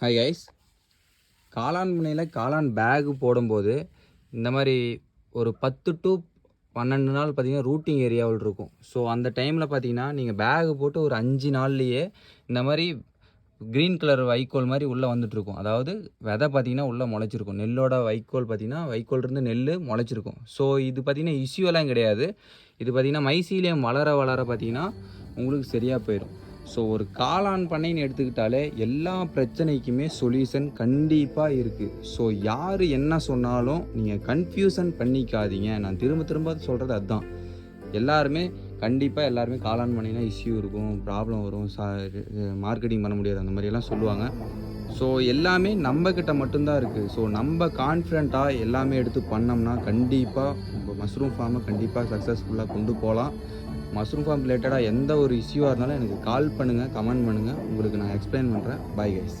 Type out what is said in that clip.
Hi guys காளான் முனையில் காளான் பேகு போடும்போது இந்த மாதிரி ஒரு பத்து டு பன்னெண்டு நாள் பார்த்திங்கன்னா ரூட்டிங் ஏரியாவில் இருக்கும். ஸோ அந்த டைமில் பார்த்தீங்கன்னா நீங்கள் பேகு போட்டு ஒரு அஞ்சு நாள்லேயே இந்த மாதிரி க்ரீன் கலர் வைக்கோல் மாதிரி உள்ளே வந்துட்டுருக்கும் அதாவது விதை பார்த்தீங்கன்னா உள்ளே முளைச்சிருக்கும். நெல்லோட வைக்கோல் பார்த்தீங்கன்னா வைக்கோல் இருந்து நெல் முளைச்சிருக்கும். ஸோ இது பார்த்தீங்கன்னா இஷ்யூலாம் கிடையாது. இது பார்த்தீங்கன்னா மைசீலியம் வளர வளர பார்த்தீங்கன்னா உங்களுக்கு சரியாக போயிடும் ஸோ ஒரு காளான் பண்ணைன்னு எடுத்துக்கிட்டாலே எல்லா பிரச்சனைக்குமே சொல்யூஷன் கண்டிப்பாக இருக்குது ஸோ யார் என்ன சொன்னாலும் நீங்கள் கன்ஃபியூஷன் பண்ணிக்காதீங்க. நான் திரும்ப திரும்ப சொல்கிறது அதுதான் எல்லாருமே கண்டிப்பாக எல்லாருமே காளான் பண்ணினா இஷ்யூ இருக்கும் ப்ராப்ளம் வரும் சா மார்க்கெட்டிங் பண்ண முடியாது அந்த மாதிரியெல்லாம் சொல்லுவாங்க. ஸோ எல்லாமே நம்மக்கிட்ட மட்டும்தான் இருக்குது ஸோ நம்ம கான்ஃபிடண்ட்டாக எல்லாமே எடுத்து பண்ணோம்னா கண்டிப்பாக மஷ்ரூம் ஃபார்மை கண்டிப்பாக சக்ஸஸ்ஃபுல்லாக கொண்டு போகலாம் மஷ்ரூம் ஃபார்ம் ரிலேட்டடாக எந்த ஒரு இஷ்யூவாக இருந்தாலும் எனக்கு கால் பண்ணுங்கள் கமெண்ட் பண்ணுங்கள் உங்களுக்கு நான் எக்ஸ்பிளைன் பண்ணுறேன் பை கைஸ்